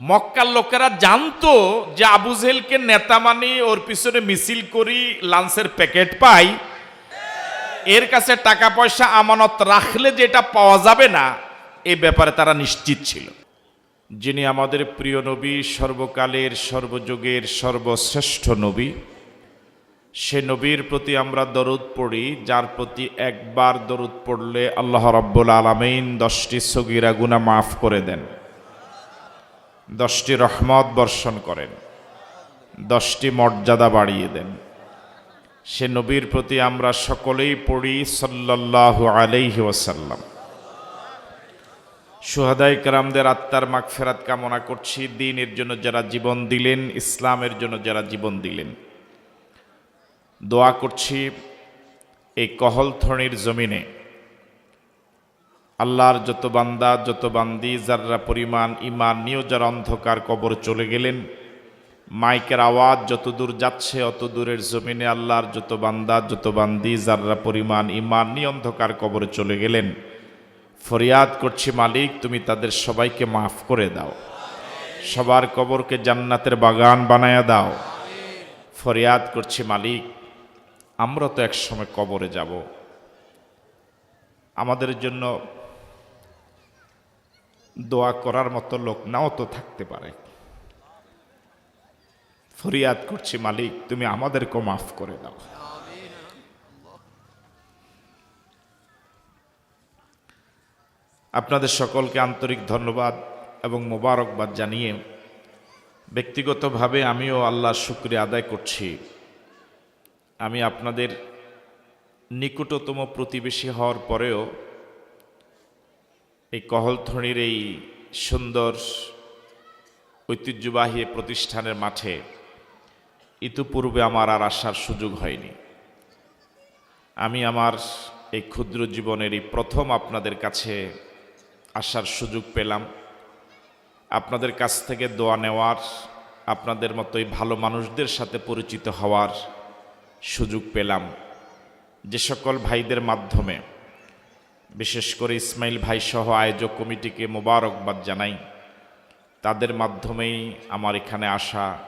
মক্কার লোকেরা জানতো যে আবু নেতা মানি, ওর পিছনে মিছিল করি, লাঞ্চের প্যাকেট পাই। এর কাছে টাকা পয়সা, আমানত রাখলে যেটা পাওয়া যাবে না, এ ব্যাপারে তারা নিশ্চিত ছিল। যিনি আমাদের প্রিয় নবী, সর্বকালের, সর্বযুগের সর্বশ্রেষ্ঠ নবী, সে নবীর প্রতি আমরা দরুদ পড়ি, যার প্রতি একবার দরুদ পড়লে আল্লাহ রব্বুল আলমিন দশটি সগিরা গুনা মাফ করে দেন। দশটি রহমত বর্ষণ করেন, দশটি মর্যাদা বাড়িয়ে দেন। সে নবীর প্রতি আমরা সকলেই পড়ি সাল্লাল্লাহু আলাইহি ওয়াসাল্লাম। সুহাদাই কারামদের আত্মার মাগফেরাত কামনা করছি, দিনের জন্য যারা জীবন দিলেন, ইসলামের জন্য যারা জীবন দিলেন। দোয়া করছি, এই কহলথনির জমিনে আল্লাহর যত বান্দা, যত বান্দি যারা পরিমাণ ইমান নিয়েও যারা অন্ধকার কবর চলে গেলেন, মাইকের আওয়াজ যত দূর যাচ্ছে, অত দূরের জমিনে আল্লাহর যত বান্দা, যত বান্দি যারা পরিমাণ ইমান নিয়ে অন্ধকার কবরে চলে গেলেন। ফরিয়াদ করছি, মালিক, তুমি তাদের সবাইকে মাফ করে দাও। সবার কবরকে জান্নাতের বাগান বানায়া দাও। ফরিয়াদ করছি, মালিক, আমরা তো একসময় কবরে যাব। আমাদের জন্য দোয়া করার মতো লোক নাও তো থাকতে পারে। ফরিয়াদ করছি, মালিক, তুমি আমাদেরকে মাফ করে দাও। আপনাদের সকলকে আন্তরিক ধন্যবাদ এবং মোবারকবাদ জানিয়ে ব্যক্তিগতভাবে আমিও আল্লাহর শুক্রিয়া আদায় করছি। আমি আপনাদের নিকটতম প্রতিবেশী হওয়ার পরেও এই কহলথনির এই সুন্দর ঐতিহ্যবাহী প্রতিষ্ঠানের মাঠে ইতিপূর্বে আমার আর আসার সুযোগ হয়নি। আমি আমার এই ক্ষুদ্র জীবনের এই প্রথম আপনাদের কাছে আসার সুযোগ পেলাম। আপনাদের কাছ থেকে দোয়া নেওয়ার, আপনাদের মতোই ভালো মানুষদের সাথে পরিচিত হওয়ার সুযোগ পেলাম। যে সকল ভাইদের মাধ্যমে বিশেষ করে ইসমাইল ভাই সহ আয়োজক কমিটিকে মোবারকবাদ জানাই। তাদের মাধ্যমেই আমার এখানে আসা।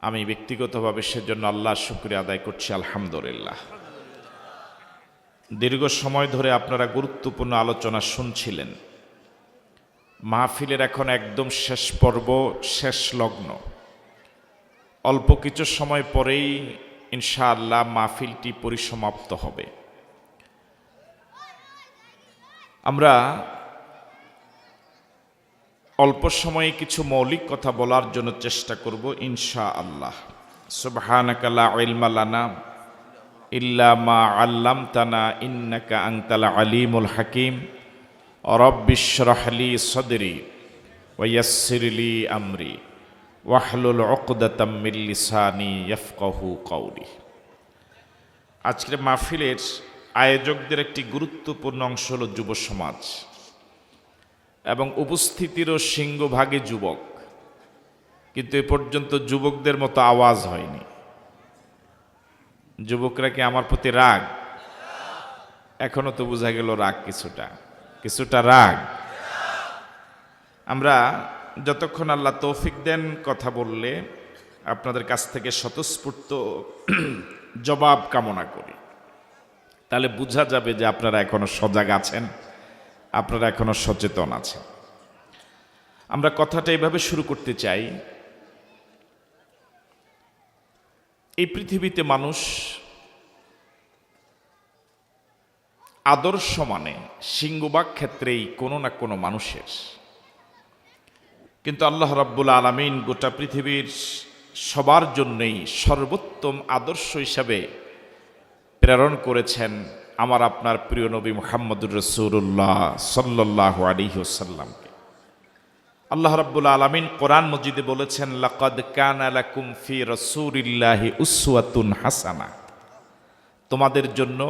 আমি ব্যক্তিগতভাবে সেজন্য আল্লাহ শুক্রিয়া আদায় করছি, আলহামদুলিল্লাহ। দীর্ঘ সময় ধরে আপনারা গুরুত্বপূর্ণ আলোচনা শুনছিলেন। মাহফিলের এখন একদম শেষ পর্ব, শেষ লগ্ন। অল্প কিছু সময় পরেই ইনশাআল্লাহ মাহফিলটি পরিসমাপ্ত হবে। আমরা অল্প সময়ে কিছু মৌলিক কথা বলার জন্য চেষ্টা করব ইনশা আল্লাহ সুবহানাকালা ইলমালানা ইল্লা মা আল্লামতানা ইন্নাকা আংতালা আলিমুল হাকিম। রব্বিশরহলি সদরি ওয়াসিরলি আমরি ওয়াহলুল অকদাতাম মিল্লিসানি ইয়াফকাহু কৌরি আজকের মাহফিলের আয়োজকদের একটি গুরুত্বপূর্ণ অংশ হল যুব সমাজ এবং উপস্থিতিরও সিংহভাগে যুবক। কিন্তু এ পর্যন্ত যুবকদের মতো আওয়াজ হয়নি। যুবকরা কি আমার প্রতি রাগ? এখনও তো বোঝা গেল রাগ কিছুটা। কিছুটা রাগ। আমরা যতক্ষণ আল্লাহ তৌফিক দেন কথা বললে আপনাদের কাছ থেকে স্বতঃস্ফূর্ত জবাব কামনা করি। তাহলে বোঝা যাবে যে আপনারা এখনও সজাগ আছেন, আপনারা এখনও সচেতন আছেন। আমরা কথাটা এইভাবে শুরু করতে চাই। এই পৃথিবীতে মানুষ আদর্শ মানে সিংহবাগ ক্ষেত্রেই কোনো না কোনো মানুষের। কিন্তু আল্লাহ রাব্বুল আলমিন গোটা পৃথিবীর সবার জন্যই সর্বোত্তম আদর্শ হিসাবে প্রেরণ করেছেন আমার আপনার প্রিয় নবী মোহাম্মদুর রসুল্লাহ সাল্লাহ আলিহসাল্লামকে আল্লাহ রাব্বুল আলমিন কোরআন মজিদে বলেছেন, লাকাদ কান আলাকুম ফি রসুলিল্লাহি হাসানা। তোমাদের জন্য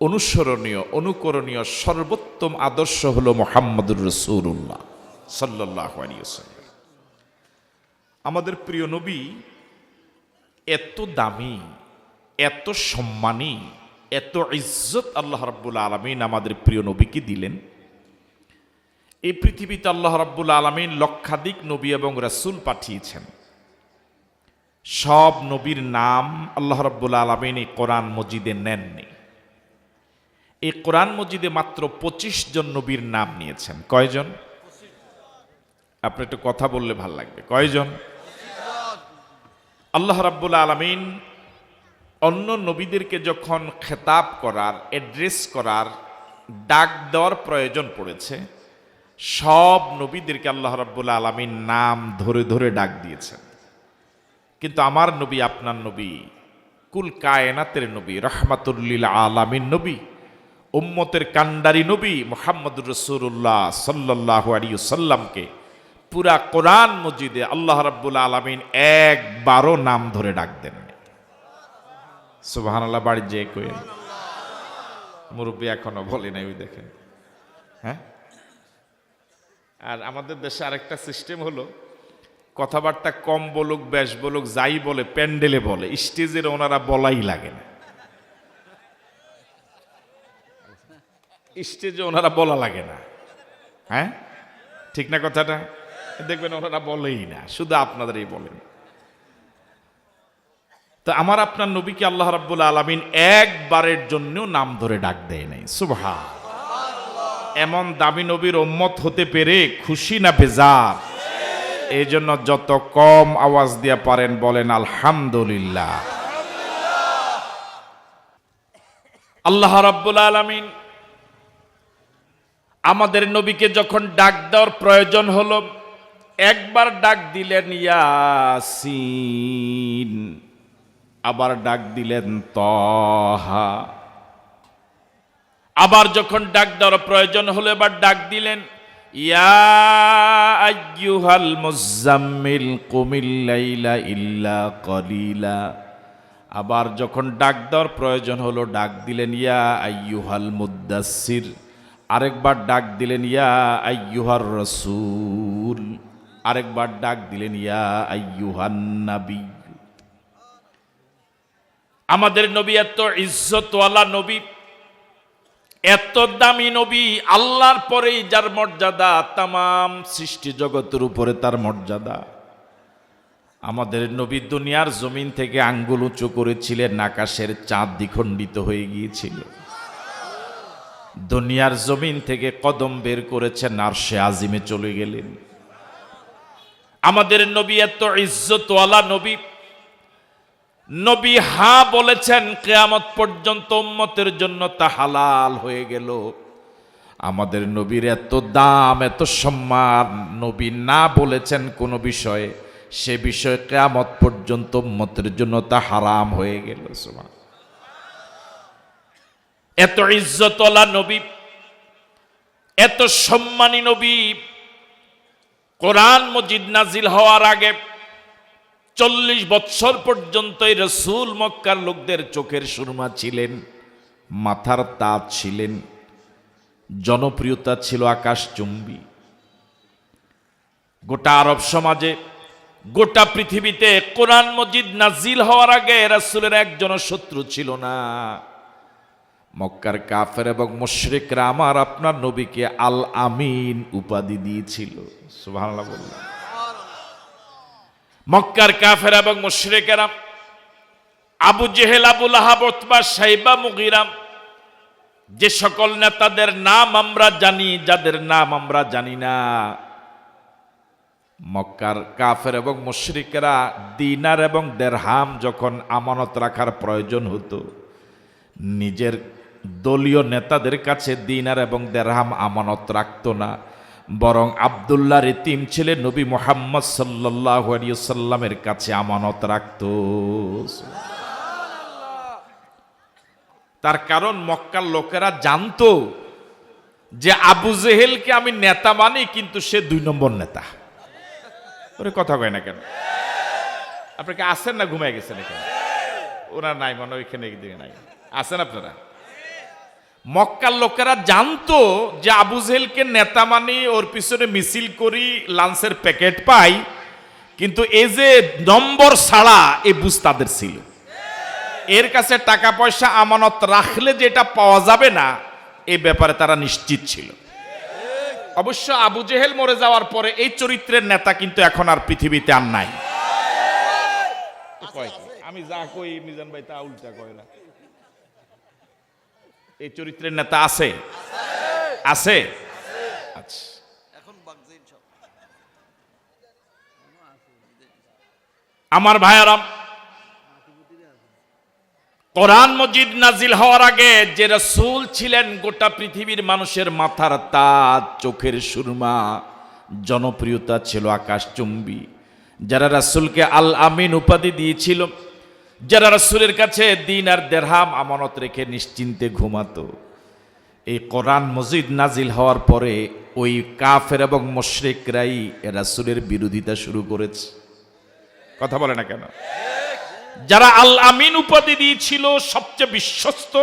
অনুসরণীয়, অনুকরণীয় সর্বোত্তম আদর্শ হলো মোহাম্মদুর রসুল্লাহ সাল্লাহ আলিয়াল্লাম আমাদের প্রিয় নবী এত দামি এত সম্মানী, এত ইজ্জত আল্লাহ রাব্বুল আলমিন আমাদের প্রিয় নবীকে দিলেন। এই পৃথিবীতে আল্লাহ রাব্বুল আলমিন লক্ষাধিক নবী এবং রাসূল পাঠিয়েছেন। সব নবীর নাম আল্লাহ রাব্বুল আলমিন এই কোরআন মজিদে নেননি। এই কোরআন মজিদে মাত্র পঁচিশ জন নবীর নাম নিয়েছেন। কয়জন? আপনি একটু কথা বললে ভালো লাগবে। কয়জন? আল্লাহ রাব্বুল আলমিন অন্য নবীদেরকে যখন খেতাব করার অ্যাড্রেস করার, ডাক দেওয়ার প্রয়োজন পড়েছে, সব নবীদেরকে আল্লাহ রাব্বুল আলমিন নাম ধরে ধরে ডাক দিয়েছেন। কিন্তু আমার নবী, আপনার নবী, কুল কায়নাতের নবী, রহমাতুল্লিল আলামিন নবী, উম্মতের কান্ডারি নবী মোহাম্মদ রসুল্লাহ সাল্লাহ আলিয়াল্লামকে পুরা কোরআন মজিদে আল্লাহ রাব্বুল আলমিন একবারও নাম ধরে ডাক দেন। সুবাহান বাড়ির যে কইল মুরব্বী এখনও বলে নাই, ওই দেখেন। হ্যাঁ? আর আমাদের দেশে আরেকটা সিস্টেম হলো, কথাবার্তা কম বলুক, বেশ বলুক, যাই বলে, প্যান্ডেলে বলে, স্টেজের ওনারা বলাই লাগে না। স্টেজে ওনারা বলা লাগে না। হ্যাঁ? ঠিক না কথাটা? দেখবেন ওনারা বলেই না, শুধু আপনাদেরই বলেন। তো আমার আপনার নবীকে আল্লাহ রাব্বুল আলমিন একবারের জন্যও নাম ধরে ডাক দেয় নাই। সুভা এমন দামি নবীর ওম্মত হতে পেরে খুশি না বেজার? এই জন্য যত কম আওয়াজ দিয়ে পারেন বলেন, আলহামদুলিল্লাহ। আল্লাহ রাব্বুল আলমিন আমাদের নবীকে যখন ডাক দেওয়ার প্রয়োজন হলো, একবার ডাক দিলেন, ইয়াসিন। আবার ডাক দিলেন তহা। আবার যখন ডাক দেওয়ার প্রয়োজন হলো, এবার ডাক দিলেন, ইয়া আইয়ুহাল মুজাম্মিল কুমিল লাইলা ইল্লা কলিলা। আবার যখন ডাক দেওয়ার প্রয়োজন হলো, ডাক দিলেন, ইয়া আইয়ুহাল মুদাসসির। আরেকবার ডাক দিলেন, ইয়া আইয়ুহার রসুল। আরেকবার ডাক দিলেন, ইয়া আইয়ুহান নাবী। আমাদের নবী এত ইজ্জতওয়ালা নবী, এত দামি নবী, আল্লাহর পরেই যার মর্যাদা তাম সৃষ্টি জগতের উপরে তার মর্যাদা। আমাদের নবী দুনিয়ার জমিন থেকে আঙ্গুল উঁচু করেছিলেন, আকাশের চাঁদ দ্বিখণ্ডিত হয়ে গিয়েছিল। দুনিয়ার জমিন থেকে কদম বের করেছেন, আর সে আজিমে চলে গেলেন। আমাদের নবী এত ইজ্জতওয়ালা নবী নবী হা বলেছেন, কেয়ামত পর্যন্ত উম্মতের জন্য তা হালাল হয়ে গেল। আমাদের নবীর এত দাম, এত সম্মান, নবী না বলেছেন কোনো বিষয়ে, সে বিষয়ে কেয়ামত পর্যন্ত উম্মতের জন্য তা হারাম হয়ে গেল সুমান এত ইজ্জতলা নবী, এত সম্মানী নবী, কোরআন মজিদ নাজিল হওয়ার আগে চল্লিশ বৎসর পর্যন্ত এই রসুল মক্কার লোকদের চোখের সুরমা ছিলেন, মাথার তাজ ছিলেন, জনপ্রিয়তা ছিল আকাশচুম্বী। গোটা আরব সমাজে, গোটা পৃথিবীতে কোরআন মজিদ নাজিল হওয়ার আগে রাসুলের একজন শত্রু ছিল না। মক্কার কাফের এবং মুশরিকরা আমার আপনার নবীকে আল আমিন উপাধি দিয়েছিল। সুবহানাল্লাহ বললাম মক্কার কাফের এবং মুশরিকেরা আবু জেহেল আবুল আহাব সাইবা মুগিরাম, যে সকল নেতাদের নাম আমরা জানি, যাদের নাম আমরা জানি না। মক্কার কাফের এবং মুশরিকেরা দিনার এবং দেড়হাম যখন আমানত রাখার প্রয়োজন হতো, নিজের দলীয় নেতাদের কাছে দিনার এবং দেড়হাম আমানত রাখত না। বরং আবদুল্লাহ রিতিম ছেলে নবী মোহাম্মদ সাল্লাহ সাল্লামের কাছে আমানত রাখত। তার কারণ মক্কার লোকেরা জানতো যে আবু জেহেলকে আমি নেতা মানি, কিন্তু সে দুই নম্বর নেতা। ওরে কথা কয় না কেন? আপনাকে আসেন না ঘুমায় গেছেন এখানে? ওরা নাই, মনে ওইখানে নাই। আসেন আপনারা? মক্কার লোকেরা জানতো যে আবু জেহেলকে নেতা মানি ওর পিছনে মিছিল করি লাঞ্চের প্যাকেট পাই কিন্তু এই যে নম্বর ছাড়া এ বুঝ তাদের ছিল। এর কাছে টাকা পয়সা আমানত রাখলে যেটা পাওয়া যাবে না এ ব্যাপারে তারা নিশ্চিত ছিল। অবশ্য আবু জেহেল মরে যাওয়ার পরে এই চরিত্রের নেতা কিন্তু এখন আর পৃথিবীতে আর নাই। আমি যা কই মিজান ভাই তা উল্টা কয় না। এই চরিত্রের নেতা আছে? আছে? আচ্ছা। আমার ভাইয়ারাম কোরআন মজিদ নাজিল হওয়ার আগে যে রসুল ছিলেন গোটা পৃথিবীর মানুষের মাথার তাজ চোখের সুরমা জনপ্রিয়তা ছিল আকাশচুম্বী। যারা রাসূলকে আল আমিন উপাধি দিয়েছিল যারা রাসূলের কাছে দিন আর দেড়হাম আমানত রেখে নিশ্চিন্তে ঘুমাতো, এই কোরআন মজিদ নাজিল হওয়ার পরে ওই কাফের এবং মোশরেকরাই রাসূলের বিরোধিতা শুরু করেছে। কথা বলে না কেন? যারা আল আমিন উপাধি দিয়েছিল সবচেয়ে বিশ্বস্ত,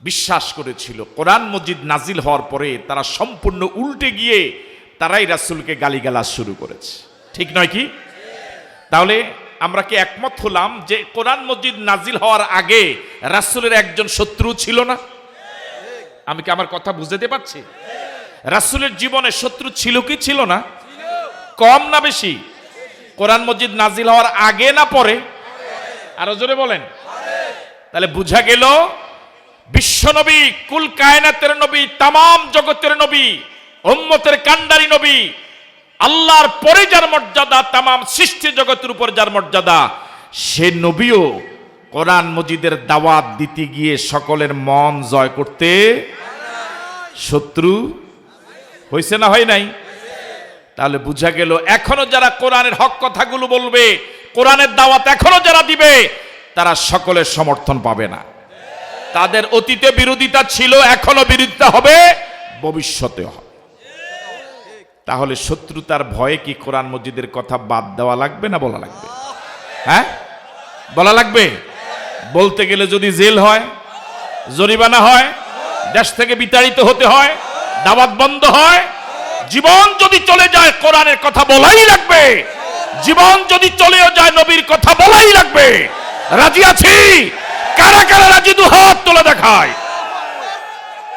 বিশ্বাস করেছিল, কোরআন মজিদ নাজিল হওয়ার পরে তারা সম্পূর্ণ উল্টে গিয়ে তারাই রাসূলকে গালিগালাজ শুরু করেছে। ঠিক নয় কি? তাহলে আমরা কি একমত হলাম যে কোরআন মসজিদ নাজিল হওয়ার আগে রাসূলের একজন শত্রু ছিল না? আমি কি আমার কথা বুঝতে পারছি? রাসূলের জীবনে শত্রু ছিল কি ছিল না? কম না বেশি? কোরআন মসজিদ নাজিল হওয়ার আগে না পরে? আরও জোরে বলেন। তাহলে বুঝা গেল বিশ্বনবী কুল কায়নাতের নবী তামাম জগতের নবী, উম্মতের কান্ডারি নবী আল্লাহর পরে যার মর্যাদা, তামাম সৃষ্টি জগতের উপর যার মর্যাদা, সে নবীও কোরআন মজিদের দাওয়াত দিতে গিয়ে সকলের মন জয় করতে শত্রু হয়েছে না হয় নাই? তাহলে বুঝা গেল, এখনও যারা কোরআনের হক কথাগুলো বলবে, কোরআনের দাওয়াত এখনও যারা দিবে, তারা সকলের সমর্থন পাবে না। তাদের অতীতে বিরোধিতা ছিল, এখনও বিরোধিতা হবে ভবিষ্যতে হবে। তাহলে শত্রুতার ভয়ে কি কোরআন মসজিদের কথা বাদ দেওয়া লাগবে না বলা লাগবে? হ্যাঁ? বলা লাগবে? বলতে গেলে যদি জেল হয়, জরিমানা হয়, দেশ থেকে বিতাড়িত হতে হয়, দাওয়াত বন্ধ হয়, জীবন যদি চলে যায় কোরআনের কথা বলাই লাগবে, জীবন যদি চলেও যায় নবীর কথা বলাই লাগবে, রাজি আছি? কারা কারা রাজি? দু হাত তোলা দেখায়।